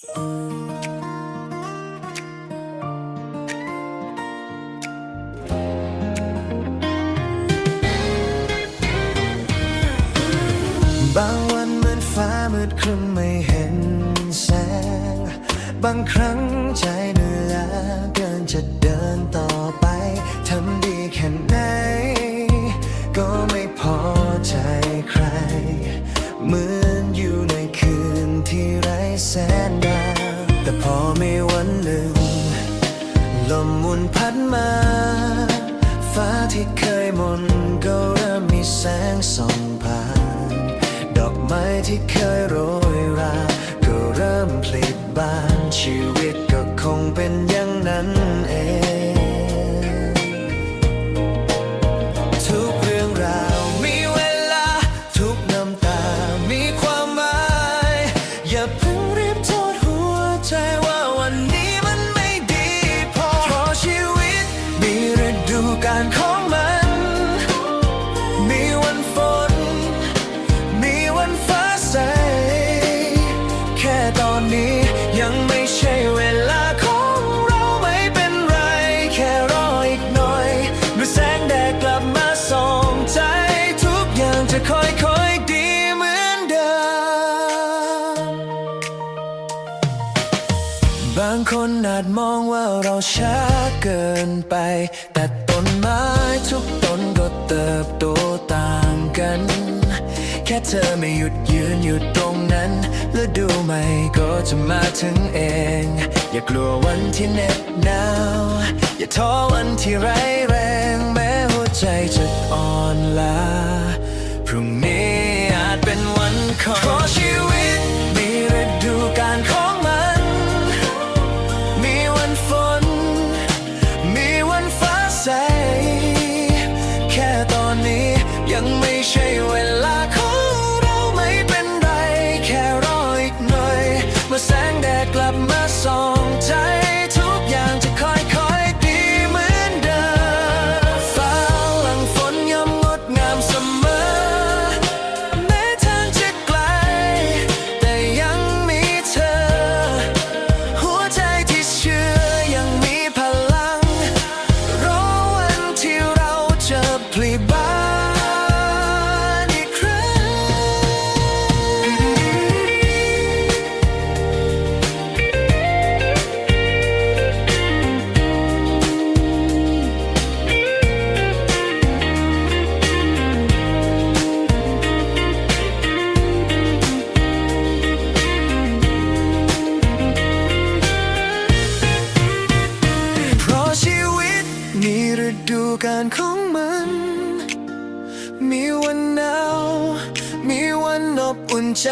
บางวันเหมือนฟ้ามืดครึ้มไม่เห็นแสง บางครั้งใจเหนื่อยล้าเกินจะเดินต่อไป ทำดีแค่ไหน ก็ไม่พอใจใคร เหมือนอยู่ในคืนที่ไร้แสง พอมีวันหนึ่ง ลมมุนพัดมา ฟ้าที่เคยมนก็เริ่มมีแสงส่องผ่าน ดอกไม้ที่เคยโรยรา ก็เริ่มผลิบานชีวิ ดูก คนอาจมองว่าเราช้าเกินไป แต่ต้นไม้ทุกต้นก็เติบโตต่างกัน แค่เธอไม่หยุดยืนอยู่ตรงนั้น แล้วดูไหมก็จะมาถึงเอง อย่ากลัววันที่เหน็บหนาว อย่าท้อวันที่ไร้แรง แม้หัวใจจะอ่อนล้าพรุ่งนี้อาจเป็นวันของ ยังไัน มีวันหนาว มีวันอบอุ่นใจ